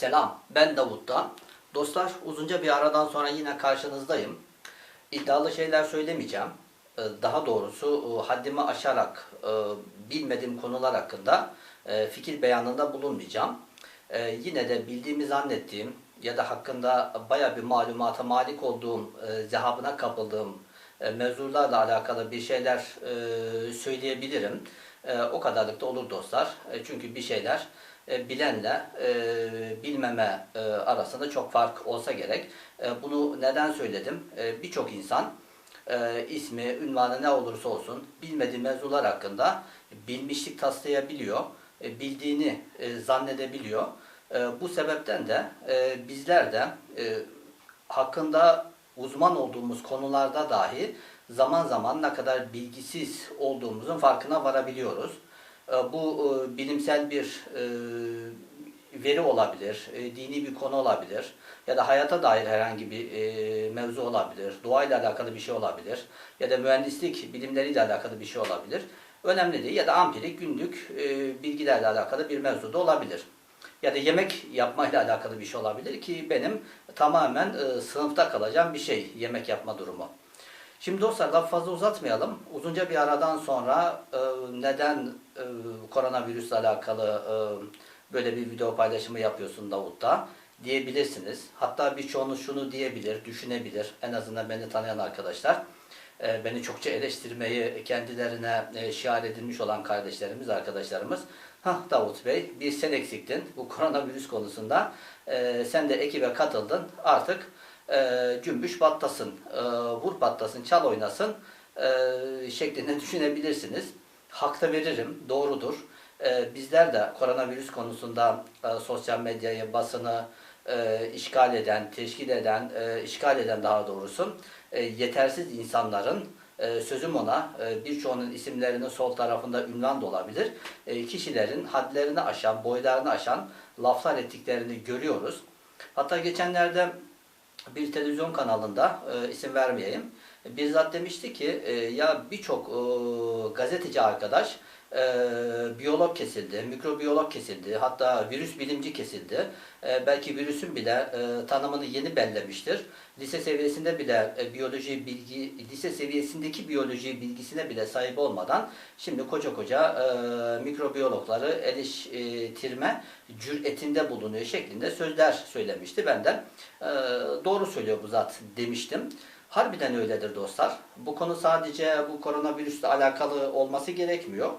Selam, ben Davut'ta. Dostlar, uzunca bir aradan sonra yine karşınızdayım. İddialı şeyler söylemeyeceğim. Ee, Daha doğrusu e, haddimi aşarak e, bilmediğim konular hakkında e, fikir beyanında bulunmayacağım. Yine de bildiğimi zannettiğim ya da hakkında baya bir malumata malik olduğum, zehabına kapıldığım mevzularla alakalı bir şeyler söyleyebilirim. O kadarlık da olur dostlar. Çünkü bir şeyler e, bilenle e, bilmeme e, arasında çok fark olsa gerek. E, Bunu neden söyledim? E, Birçok insan e, ismi, ünvanı ne olursa olsun bilmediği mevzular hakkında bilmişlik taslayabiliyor, e, bildiğini e, zannedebiliyor. E, Bu sebepten de e, bizler de e, hakkında uzman olduğumuz konularda dahi zaman zaman ne kadar bilgisiz olduğumuzun farkına varabiliyoruz. E, Bu e, bilimsel bir e, veri olabilir, e, dini bir konu olabilir ya da hayata dair herhangi bir mevzu olabilir, doğayla alakalı bir şey olabilir ya da mühendislik bilimleriyle alakalı bir şey olabilir. Önemli değil ya da ampirik günlük bilgilerle alakalı bir mevzu da olabilir. Ya da yemek yapmayla alakalı bir şey olabilir ki benim tamamen sınıfta kalacağım bir şey yemek yapma durumu. Şimdi dostlar lafı fazla uzatmayalım. Uzunca bir aradan sonra e, neden e, koronavirüsle alakalı e, böyle bir video paylaşımı yapıyorsun Davut'ta diyebilirsiniz. Hatta birçoğunuz şunu diyebilir, düşünebilir. En azından beni tanıyan arkadaşlar. E, beni çokça eleştirmeyi kendilerine e, şiar edilmiş olan kardeşlerimiz, arkadaşlarımız. Hah Davut Bey bir sen eksiktin bu koronavirüs konusunda. E, sen de ekibe katıldın. Artık e, cümbüş battasın, e, vur battasın, çal oynasın e, şeklinde düşünebilirsiniz. Hakta veririm, doğrudur. E, bizler de koronavirüs konusunda e, sosyal medyayı, basını e, işgal eden, teşkil eden, e, işgal eden daha doğrusu e, yetersiz insanların e, sözüm ona e, birçoğunun isimlerinin sol tarafında ünvan da olabilir. E, kişilerin hadlerini aşan, boylarını aşan laflar ettiklerini görüyoruz. Hatta geçenlerde bir televizyon kanalında e, isim vermeyeyim. Bizzat demişti ki e, ya birçok e, gazeteci arkadaş e, biyolog kesildi, mikrobiyolog kesildi, hatta virüs bilimci kesildi. E, belki virüsün bile e, tanımını yeni bellemiştir. Lise seviyesinde bile e, biyoloji bilgi, lise seviyesindeki biyoloji bilgisine bile sahip olmadan şimdi koca koca e, mikrobiyologları eleştirme cüretinde bulunuyor şeklinde sözler söylemişti. Ben de e, doğru söylüyor bu zat demiştim. Harbiden öyledir dostlar. Bu konu sadece bu koronavirüsle alakalı olması gerekmiyor.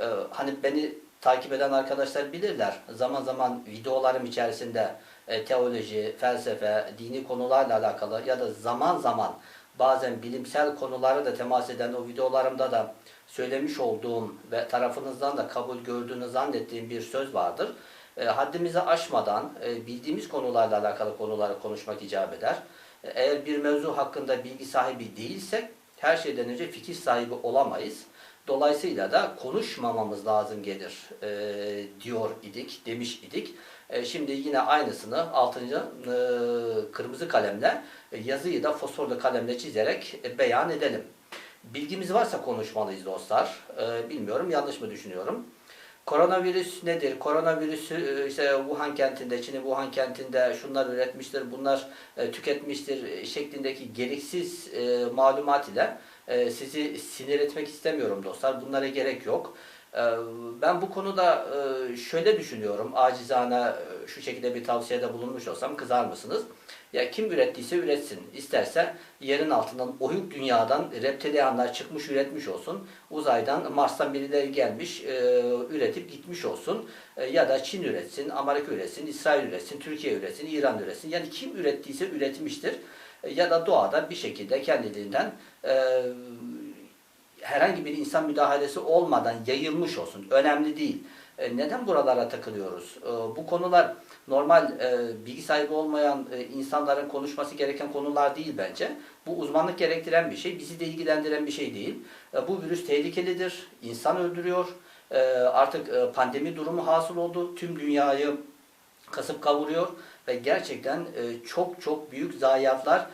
Ee, hani beni takip eden arkadaşlar bilirler. Zaman zaman videolarım içerisinde e, teoloji, felsefe, dini konularla alakalı ya da zaman zaman bazen bilimsel konulara da temas eden o videolarımda da söylemiş olduğum ve tarafınızdan da kabul gördüğünü zannettiğim bir söz vardır. E, haddimizi aşmadan e, bildiğimiz konularla alakalı konuları konuşmak icap eder. E, Eğer bir mevzu hakkında bilgi sahibi değilsek her şeyden önce fikir sahibi olamayız. Dolayısıyla da konuşmamamız lazım gelir e, diyor idik, demiş idik. E, şimdi yine aynısını 6. E, kırmızı kalemle e, yazıyı da fosforlu kalemle çizerek e, beyan edelim. Bilgimiz varsa konuşmalıyız dostlar. E, bilmiyorum yanlış mı düşünüyorum. Koronavirüs nedir? Koronavirüsü e, işte Wuhan kentinde, Çin'in Wuhan kentinde şunlar üretmiştir, bunlar e, tüketmiştir e, şeklindeki gereksiz malumat ile sizi sinir etmek istemiyorum dostlar. Bunlara gerek yok. Ben bu konuda şöyle düşünüyorum. Acizane şu şekilde bir tavsiyede bulunmuş olsam kızar mısınız? Ya kim ürettiyse üretsin. İsterse yerin altından, oyuk dünyadan reptilianlar çıkmış üretmiş olsun. Uzaydan, Mars'tan birileri gelmiş, e, üretip gitmiş olsun. E, ya da Çin üretsin, Amerika üretsin, İsrail üretsin, Türkiye üretsin, İran üretsin. Yani kim ürettiyse üretmiştir. E, ya da doğada bir şekilde kendiliğinden e, herhangi bir insan müdahalesi olmadan yayılmış olsun. Önemli değil. E, Neden buralara takılıyoruz? E, Bu konular normal e, bilgi sahibi olmayan insanların konuşması gereken konular değil bence. Bu uzmanlık gerektiren bir şey, bizi de ilgilendiren bir şey değil. Bu virüs tehlikelidir, insan öldürüyor. Artık pandemi durumu hasıl oldu. Tüm dünyayı kasıp kavuruyor ve gerçekten çok çok büyük zayiatlar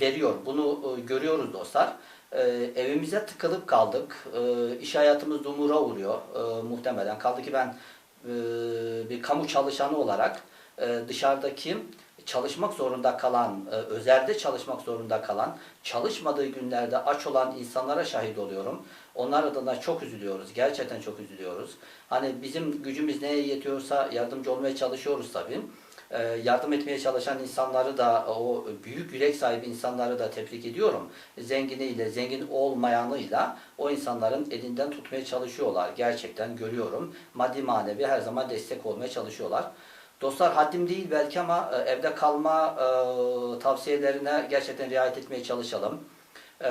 veriyor. Bunu görüyoruz dostlar. E, evimize tıkılıp kaldık. E, iş hayatımız dumura uğruyor e, muhtemelen. Kaldı ki ben e, bir kamu çalışanı olarak e, dışarıdaki çalışmak zorunda kalan, e, özelde çalışmak zorunda kalan, çalışmadığı günlerde aç olan insanlara şahit oluyorum. Onlar adına çok üzülüyoruz. Gerçekten çok üzülüyoruz. Hani bizim gücümüz neye yetiyorsa yardımcı olmaya çalışıyoruz tabii. E, yardım etmeye çalışan insanları da o büyük yürek sahibi insanları da tebrik ediyorum. Zenginiyle, zengin olmayanıyla o insanların elinden tutmaya çalışıyorlar. Gerçekten görüyorum. Maddi manevi her zaman destek olmaya çalışıyorlar. Dostlar haddim değil belki ama e, evde kalma e, tavsiyelerine gerçekten riayet etmeye çalışalım. E,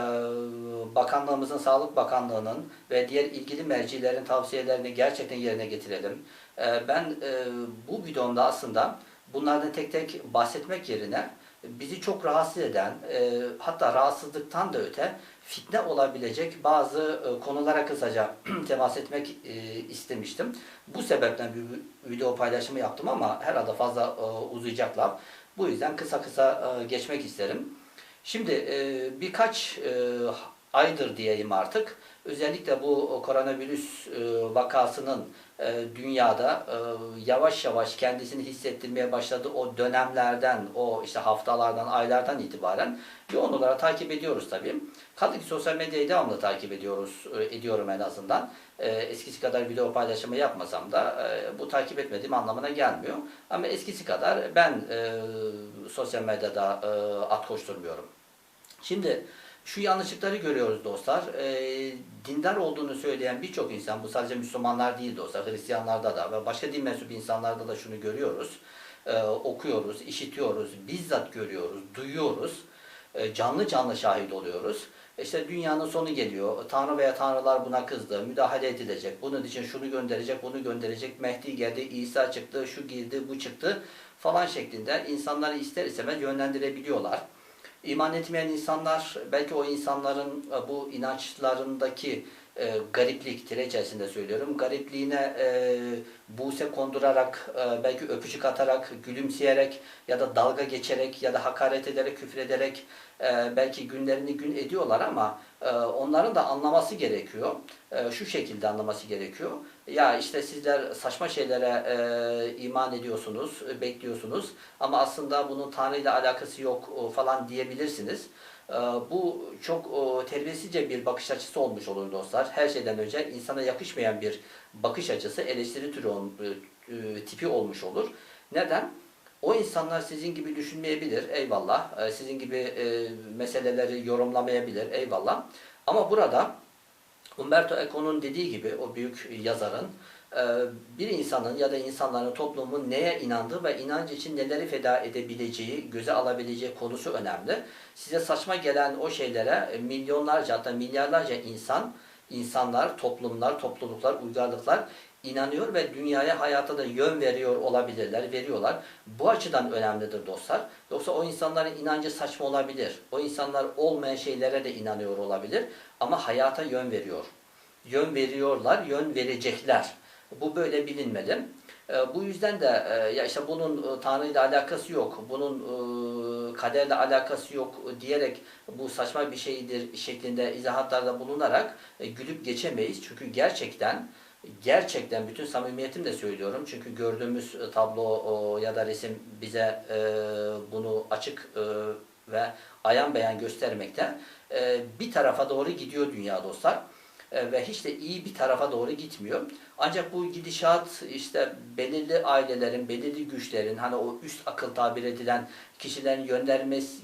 Bakanlığımızın, Sağlık Bakanlığı'nın ve diğer ilgili mercilerin tavsiyelerini gerçekten yerine getirelim. Ben bu videomda aslında bunlardan tek tek bahsetmek yerine bizi çok rahatsız eden, e, hatta rahatsızlıktan da öte fitne olabilecek bazı e, konulara kısaca temas etmek e, istemiştim. Bu sebepten bir video paylaşımı yaptım ama herhalde fazla e, uzayacaklar. Bu yüzden kısa kısa e, geçmek isterim. Şimdi e, birkaç e, aydır diyeyim artık özellikle bu koronavirüs e, vakasının e, dünyada e, yavaş yavaş kendisini hissettirmeye başladığı o dönemlerden, o işte haftalardan, aylardan itibaren yoğun olarak takip ediyoruz tabii. Kaldı ki sosyal medyayı devamlı takip ediyoruz, e, ediyorum en azından. E, eskisi kadar video paylaşımı yapmasam da e, bu takip etmediğim anlamına gelmiyor. Ama eskisi kadar ben e, sosyal medyada e, at koşturmuyorum. Şimdi şu yanlışlıkları görüyoruz dostlar. E, dindar olduğunu söyleyen birçok insan, bu sadece Müslümanlar değil dostlar, Hristiyanlarda da ve başka din mensubu insanlarda da şunu görüyoruz. E, okuyoruz, işitiyoruz, bizzat görüyoruz, duyuyoruz. E, canlı canlı şahit oluyoruz. İşte dünyanın sonu geliyor. Tanrı veya tanrılar buna kızdı. Müdahale edilecek. Bunun için şunu gönderecek, bunu gönderecek. Mehdi geldi, İsa çıktı, şu girdi, bu çıktı falan şeklinde insanları ister istemez yönlendirebiliyorlar. İman etmeyen insanlar belki o insanların e, bu inançlarındaki e, gariplik tire içerisinde söylüyorum. Garipliğine e, buse kondurarak, e, belki öpücük atarak, gülümseyerek ya da dalga geçerek ya da hakaret ederek, küfrederek e, belki günlerini gün ediyorlar ama e, onların da anlaması gerekiyor. E, şu şekilde anlaması gerekiyor. Ya işte sizler saçma şeylere e, iman ediyorsunuz, e, bekliyorsunuz ama aslında bunun Tanrı ile alakası yok e, falan diyebilirsiniz. E, bu çok e, terbiyesizce bir bakış açısı olmuş olur dostlar. Her şeyden önce insana yakışmayan bir bakış açısı, eleştiri türü e, e, tipi olmuş olur. Neden? O insanlar sizin gibi düşünmeyebilir, eyvallah. E, sizin gibi e, meseleleri yorumlamayabilir, eyvallah. Ama burada Umberto Eco'nun dediği gibi, o büyük yazarın, e, bir insanın ya da insanların toplumun neye inandığı ve inancı için neleri feda edebileceği, göze alabileceği konusu önemli. Size saçma gelen o şeylere e, milyonlarca hatta milyarlarca insan, insanlar, toplumlar, topluluklar, uygarlıklar inanıyor ve dünyaya, hayata da yön veriyor olabilirler, veriyorlar. Bu açıdan önemlidir dostlar. Yoksa o insanların inancı saçma olabilir. O insanlar olmayan şeylere de inanıyor olabilir ama hayata yön veriyor. Yön veriyorlar, yön verecekler. Bu böyle bilinmeli. E, bu yüzden de e, ya işte bunun e, Tanrı ile alakası yok, bunun e, kaderle alakası yok diyerek bu saçma bir şeydir şeklinde izahatlarda bulunarak gülüp geçemeyiz. Çünkü gerçekten gerçekten bütün samimiyetimle söylüyorum. Çünkü gördüğümüz e, tablo ya da resim bize e, bunu açık e, ve ayan beyan göstermekte. E, bir tarafa doğru gidiyor dünya dostlar. Ve hiç de iyi bir tarafa doğru gitmiyor. Ancak bu gidişat işte belirli ailelerin, belirli güçlerin hani o üst akıl tabir edilen kişilerin yönlendirmesi,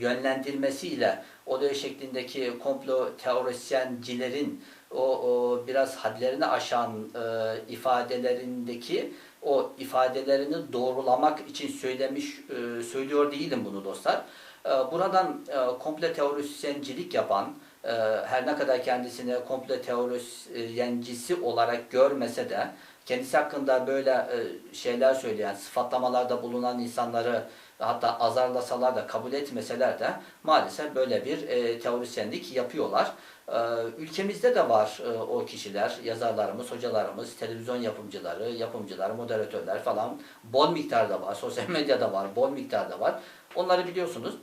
yönlendirmesiyle o da şeklindeki komplo teorisyencilerin o, o biraz hadlerini aşan e, ifadelerindeki o ifadelerini doğrulamak için söylemiş e, söylüyor değilim bunu dostlar. E, buradan e, komple teorisyencilik yapan e, her ne kadar kendisini komple teorisyencisi olarak görmese de kendisi hakkında böyle e, şeyler söyleyen, sıfatlamalarda bulunan insanları hatta azarlasalar da kabul etmeseler de maalesef böyle bir e, teorisyenlik yapıyorlar. E, ülkemizde de var e, o kişiler, yazarlarımız, hocalarımız, televizyon yapımcıları, yapımcılar, moderatörler falan bol miktarda var. Sosyal medyada var, bol miktarda var. Onları biliyorsunuz.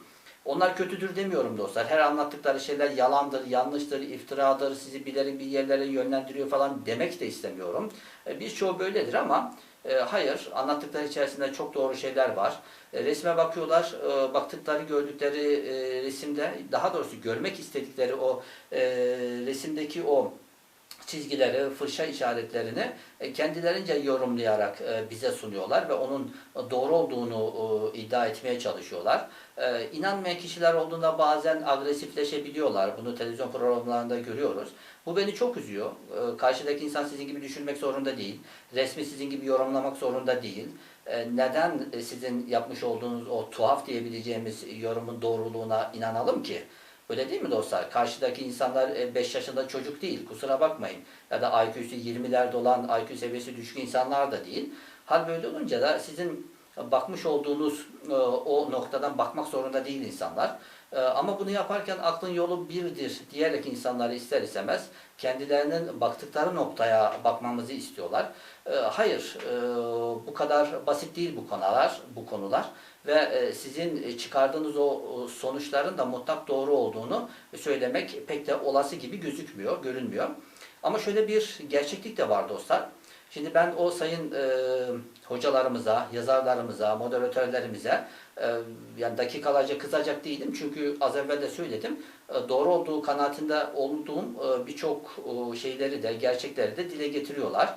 Onlar kötüdür demiyorum dostlar. Her anlattıkları şeyler yalandır, yanlıştır, iftiradır, sizi bilerek bir yerlere yönlendiriyor falan demek de istemiyorum. E, Birçoğu böyledir ama e, hayır, anlattıkları içerisinde çok doğru şeyler var. E, Resme bakıyorlar, e, baktıkları, gördükleri e, resimde, daha doğrusu görmek istedikleri o e, resimdeki o çizgileri, fırça işaretlerini e, kendilerince yorumlayarak e, bize sunuyorlar ve onun doğru olduğunu e, iddia etmeye çalışıyorlar. E, İnanmayan kişiler olduğunda bazen agresifleşebiliyorlar. Bunu televizyon programlarında görüyoruz. Bu beni çok üzüyor. E, Karşıdaki insan sizin gibi düşünmek zorunda değil. Resmi sizin gibi yorumlamak zorunda değil. E, Neden e, sizin yapmış olduğunuz o tuhaf diyebileceğimiz yorumun doğruluğuna inanalım ki? Öyle değil mi dostlar? Karşıdaki insanlar 5 yaşında çocuk değil. Kusura bakmayın. Ya da IQ'su 20'lerde olan, IQ seviyesi düşük insanlar da değil. Hal böyle olunca da sizin bakmış olduğunuz e, o noktadan bakmak zorunda değil insanlar. E, Ama bunu yaparken aklın yolu birdir diyerek insanları ister istemez kendilerinin baktıkları noktaya bakmamızı istiyorlar. E, Hayır, e, bu kadar basit değil bu konular, bu konular ve e, sizin çıkardığınız o sonuçların da mutlak doğru olduğunu söylemek pek de olası gibi gözükmüyor, görünmüyor. Ama şöyle bir gerçeklik de var dostlar. Şimdi ben o sayın e, hocalarımıza, yazarlarımıza, moderatörlerimize yani dakikalarca kızacak değilim. Çünkü az evvel de söyledim. E, doğru olduğu kanaatinde olduğum e, birçok şeyleri de, gerçekleri de dile getiriyorlar.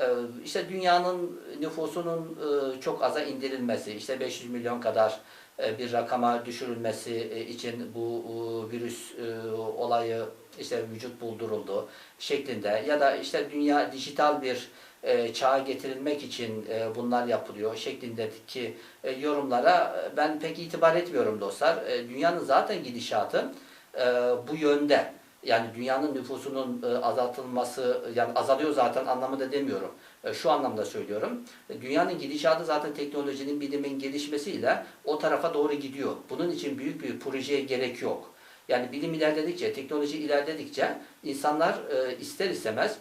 E, işte dünyanın nüfusunun çok aza indirilmesi, işte 500 milyon kadar bir rakama düşürülmesi e, için bu e, virüs e, olayı işte vücut bulduruldu şeklinde ya da işte dünya dijital bir e, çağa getirilmek için e, bunlar yapılıyor şeklindeki e, yorumlara e, ben pek itibar etmiyorum dostlar. E, dünyanın zaten gidişatı e, bu yönde. Yani dünyanın nüfusunun e, azaltılması, yani azalıyor zaten anlamında demiyorum. E, Şu anlamda söylüyorum. E, Dünyanın gidişatı zaten teknolojinin, bilimin gelişmesiyle o tarafa doğru gidiyor. Bunun için büyük bir projeye gerek yok. Yani bilim ilerledikçe, teknoloji ilerledikçe insanlar e, ister istemez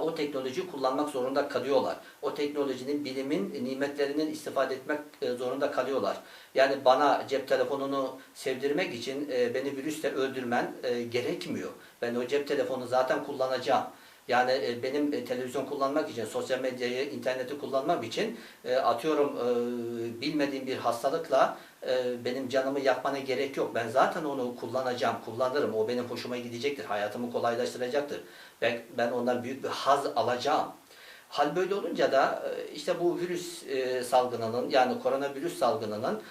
o teknolojiyi kullanmak zorunda kalıyorlar. O teknolojinin, bilimin nimetlerinden istifade etmek zorunda kalıyorlar. Yani bana cep telefonunu sevdirmek için beni virüsle öldürmen gerekmiyor. Ben o cep telefonu zaten kullanacağım. Yani e, benim e, televizyon kullanmak için, sosyal medyayı, interneti kullanmam için e, atıyorum bilmediğim bir hastalıkla benim canımı yakmana gerek yok. Ben zaten onu kullanacağım, kullanırım. O benim hoşuma gidecektir, hayatımı kolaylaştıracaktır. Ben, ben ondan büyük bir haz alacağım. Hal böyle olunca da işte bu virüs salgınının yani koronavirüs salgınının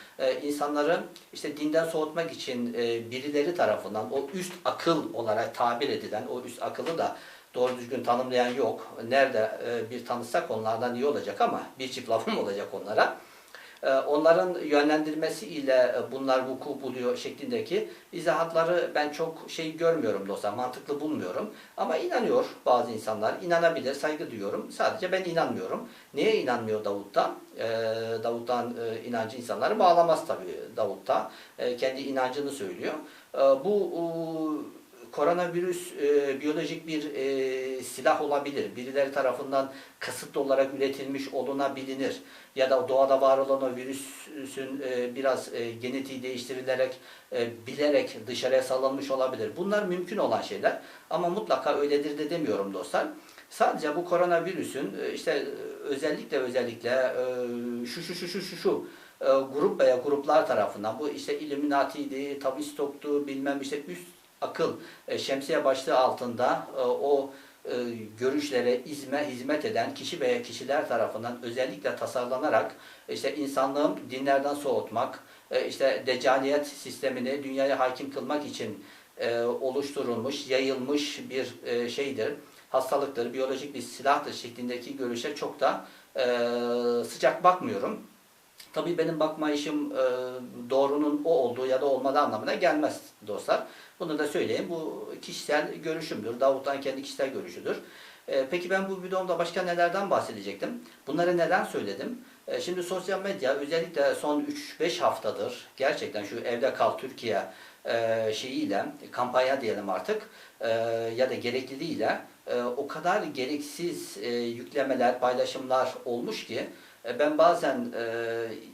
insanları işte dinden soğutmak için birileri tarafından o üst akıl olarak tabir edilen o üst akılı da doğru düzgün tanımlayan yok. Nerede e, bir tanısak onlardan iyi olacak ama bir çift lafım olacak onlara. E, Onların yönlendirmesiyle e, bunlar vuku buluyor şeklindeki izahatları ben çok şey görmüyorum dostlar, mantıklı bulmuyorum. Ama inanıyor bazı insanlar, inanabilir, saygı duyuyorum. Sadece ben inanmıyorum. Neye inanmıyor Davut'ta? E, Davut'tan e, inancı insanları bağlamaz tabii Davut'ta. E, kendi inancını söylüyor. E, bu e, koronavirüs e, biyolojik bir e, silah olabilir. Birileri tarafından kasıtlı olarak üretilmiş olunabilir. Ya da doğada var olan o virüsün e, biraz e, genetiği değiştirilerek, e, bilerek dışarıya salınmış olabilir. Bunlar mümkün olan şeyler. Ama mutlaka öyledir de demiyorum dostlar. Sadece bu koronavirüsün e, işte özellikle özellikle e, şu şu şu şu şu şu e, grup veya gruplar tarafından bu işte Illuminati'ydi, Tavistock'tu bilmem işte üst akıl e, şemsiye başlığı altında e, o e, görüşlere izme, hizmet eden kişi veya kişiler tarafından özellikle tasarlanarak işte insanlığın dinlerden soğutmak, e, işte deccaliyet sistemini dünyaya hakim kılmak için e, oluşturulmuş, yayılmış bir e, şeydir, hastalıktır, biyolojik bir silahtır şeklindeki görüşe çok da e, sıcak bakmıyorum. Tabii benim bakma işim e, doğrunun o olduğu ya da olmadığı anlamına gelmez dostlar. Bunu da söyleyeyim. Bu kişisel görüşümdür. Davut'tan kendi kişisel görüşüdür. E, peki ben bu videomda başka nelerden bahsedecektim? Bunları neden söyledim? E, şimdi sosyal medya özellikle son 3-5 haftadır gerçekten şu evde kal Türkiye e, şeyiyle kampanya diyelim artık e, ya da gerekliliğiyle e, o kadar gereksiz e, yüklemeler, paylaşımlar olmuş ki e, ben bazen e,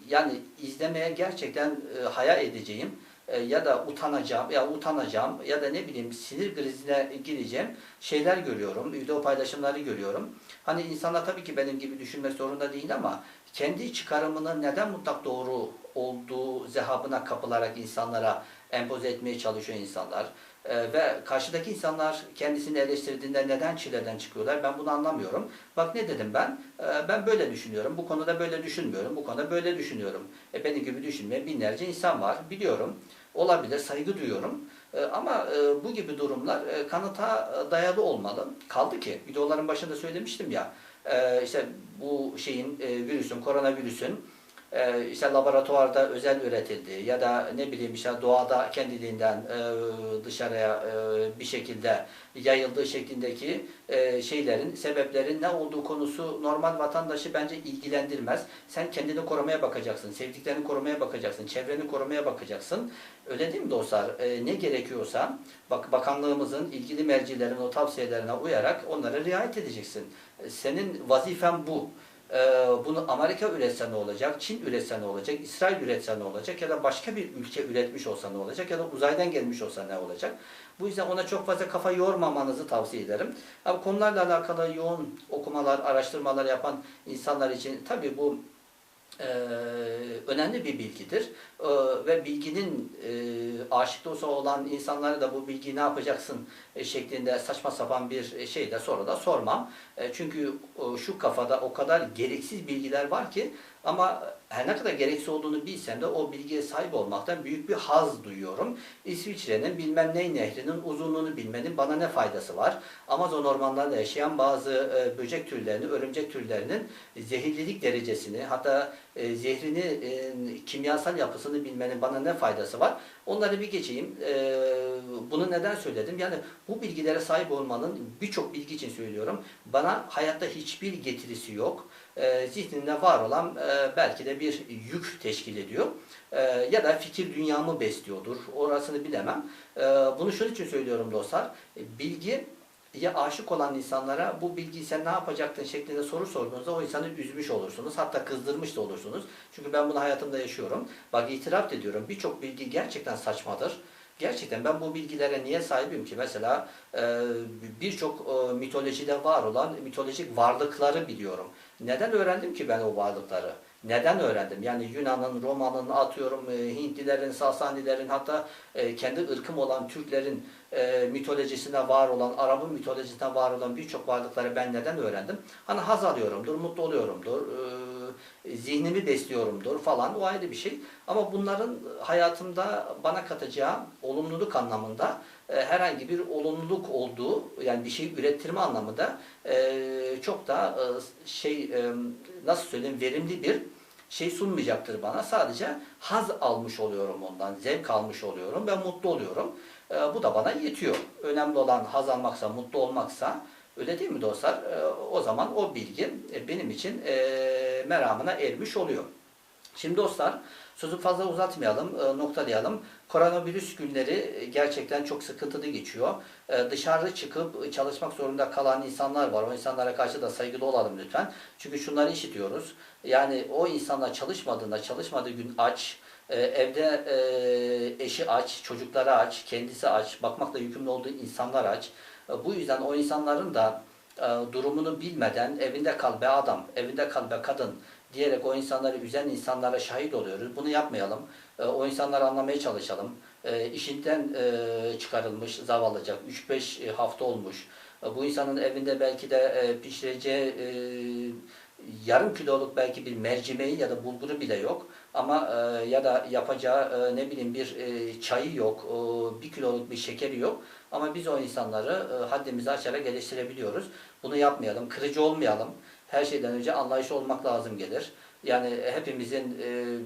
yani izlemeye gerçekten e, hayal edeceğim e, ya da utanacağım ya utanacağım ya da ne bileyim sinir krizine gireceğim şeyler görüyorum. Video paylaşımları görüyorum. Hani insanlar tabii ki benim gibi düşünmek zorunda değil ama kendi çıkarımının neden mutlak doğru olduğu zehabına kapılarak insanlara empoze etmeye çalışıyor insanlar. Ee, ve karşıdaki insanlar kendisini eleştirdiğinde neden çileden çıkıyorlar ben bunu anlamıyorum. Bak ne dedim ben? Ee, ben böyle düşünüyorum. Bu konuda böyle düşünmüyorum. Bu konuda böyle düşünüyorum. E, benim gibi düşünmeyen binlerce insan var. Biliyorum. Olabilir. Saygı duyuyorum. Ee, ama e, bu gibi durumlar e, kanıta dayalı olmalı. Kaldı ki videoların başında söylemiştim ya e, işte bu şeyin e, virüsün, koronavirüsün e, işte laboratuvarda özel üretildi ya da ne bileyim işte doğada kendiliğinden e, dışarıya e, bir şekilde yayıldığı şeklindeki e, şeylerin, sebeplerin ne olduğu konusu normal vatandaşı bence ilgilendirmez. Sen kendini korumaya bakacaksın, sevdiklerini korumaya bakacaksın, çevreni korumaya bakacaksın. Öyle değil mi dostlar? Ne gerekiyorsa bak bakanlığımızın ilgili mercilerin o tavsiyelerine uyarak onlara riayet edeceksin. Senin vazifen bu. Ee, bunu Amerika üretse ne olacak, Çin üretse ne olacak, İsrail üretse ne olacak ya da başka bir ülke üretmiş olsa ne olacak ya da uzaydan gelmiş olsa ne olacak. Bu yüzden ona çok fazla kafa yormamanızı tavsiye ederim. Ama konularla alakalı yoğun okumalar, araştırmalar yapan insanlar için tabii bu e, önemli bir bilgidir. E, ve bilginin e, aşık olsa olan insanlara da bu bilgiyi ne yapacaksın e, şeklinde saçma sapan bir şey de sonra da sormam. E, çünkü e, şu kafada o kadar gereksiz bilgiler var ki ama her ne kadar gereksiz olduğunu bilsem de o bilgiye sahip olmaktan büyük bir haz duyuyorum. İsviçre'nin bilmem ney nehrinin uzunluğunu bilmenin bana ne faydası var? Amazon ormanlarında yaşayan bazı e, böcek türlerinin, örümcek türlerinin zehirlilik derecesini hatta e, zehrini, e, kimyasal yapısını bilmenin bana ne faydası var? Onları bir geçeyim. E, bunu neden söyledim? Yani bu bilgilere sahip olmanın birçok bilgi için söylüyorum. Bana hayatta hiçbir getirisi yok. E, zihninde var olan e, belki de bir yük teşkil ediyor. E, ya da fikir dünyamı besliyordur. Orasını bilemem. Bunu şunun için söylüyorum dostlar. Bilgi ya aşık olan insanlara bu bilgiyi sen ne yapacaktın şeklinde soru sorduğunuzda o insanı üzmüş olursunuz. Hatta kızdırmış da olursunuz. Çünkü ben bunu hayatımda yaşıyorum. Bak itiraf ediyorum birçok bilgi gerçekten saçmadır. Gerçekten ben bu bilgilere niye sahibim ki? Mesela e, birçok e, mitolojide var olan mitolojik varlıkları biliyorum. Neden öğrendim ki ben o varlıkları? Neden öğrendim? Yani Yunan'ın, Roma'nın, atıyorum e, Hintlilerin, Sasanilerin hatta kendi ırkım olan Türklerin e, mitolojisine var olan, Arap'ın mitolojisine var olan birçok varlıkları ben neden öğrendim? Hani haz alıyorumdur, mutlu oluyorumdur, e, zihnimi besliyorumdur falan o ayrı bir şey. Ama bunların hayatımda bana katacağı olumluluk anlamında e, herhangi bir olumluluk olduğu yani bir şey ürettirme anlamında e, çok da e, şey e, nasıl söyleyeyim verimli bir şey sunmayacaktır bana. Sadece haz almış oluyorum ondan, zevk almış oluyorum ve mutlu oluyorum. E, bu da bana yetiyor. Önemli olan haz almaksa, mutlu olmaksa öyle değil mi dostlar? E, o zaman o bilgi e, benim için e, meramına ermiş oluyor. Şimdi dostlar sözü fazla uzatmayalım, e, noktalayalım. Koronavirüs günleri gerçekten çok sıkıntılı geçiyor. E, dışarı çıkıp çalışmak zorunda kalan insanlar var. O insanlara karşı da saygılı olalım lütfen. Çünkü şunları işitiyoruz. Yani o insanlar çalışmadığında, çalışmadığı gün aç, e, evde e, eşi aç, çocukları aç, kendisi aç, bakmakla yükümlü olduğu insanlar aç. E, bu yüzden o insanların da e, durumunu bilmeden evinde kal be adam, evinde kal be kadın diyerek o insanları üzen insanlara şahit oluyoruz. Bunu yapmayalım. E, o insanları anlamaya çalışalım. E, işinden e, çıkarılmış zavallıcak 3-5 hafta olmuş. E, bu insanın evinde belki de e, pişireceği e, yarım kiloluk belki bir mercimeği ya da bulguru bile yok. Ama e, ya da yapacağı e, ne bileyim bir e, çayı yok, e, bir kiloluk bir şekeri yok. Ama biz o insanları e, haddimizi aşarak eleştirebiliyoruz. Bunu yapmayalım, kırıcı olmayalım. Her şeyden önce anlayışlı olmak lazım gelir. Yani hepimizin e,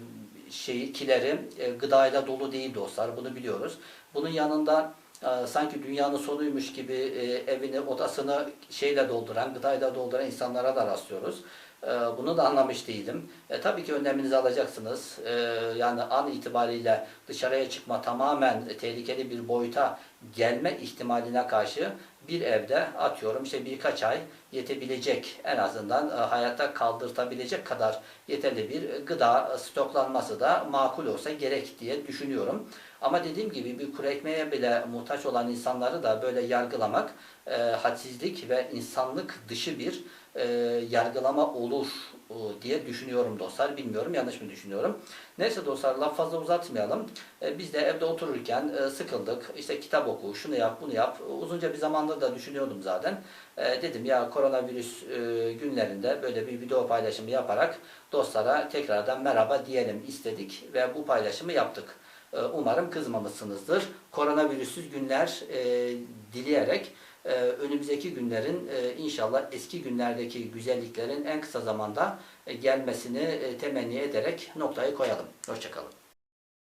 şeyi kileri e, gıdayla dolu değil dostlar. Bunu biliyoruz. Bunun yanında e, sanki dünyanın sonuymuş gibi e, evini, odasını şeyle dolduran, gıdayla dolduran insanlara da rastlıyoruz. E, bunu da anlamış değilim. E, tabii ki önleminizi alacaksınız. E, yani an itibariyle dışarıya çıkma tamamen tehlikeli bir boyuta gelme ihtimaline karşı bir evde atıyorum işte birkaç ay yetebilecek en azından e, hayatta kaldırtabilecek kadar yeterli bir gıda stoklanması da makul olsa gerek diye düşünüyorum. Ama dediğim gibi bir kuru ekmeğe bile muhtaç olan insanları da böyle yargılamak e, hadsizlik ve insanlık dışı bir e, yargılama olur e, diye düşünüyorum dostlar. Bilmiyorum yanlış mı düşünüyorum. Neyse dostlar laf fazla uzatmayalım. E, biz de evde otururken e, sıkıldık. İşte kitap oku, şunu yap, bunu yap. Uzunca bir zamandır da düşünüyordum zaten. E, dedim ya koronavirüs e, günlerinde böyle bir video paylaşımı yaparak dostlara tekrardan merhaba diyelim istedik ve bu paylaşımı yaptık. E, Umarım kızmamışsınızdır. Koronavirüsüz günler e, dileyerek e, önümüzdeki günlerin e, inşallah eski günlerdeki güzelliklerin en kısa zamanda e, gelmesini e, temenni ederek noktayı koyalım. Hoşçakalın.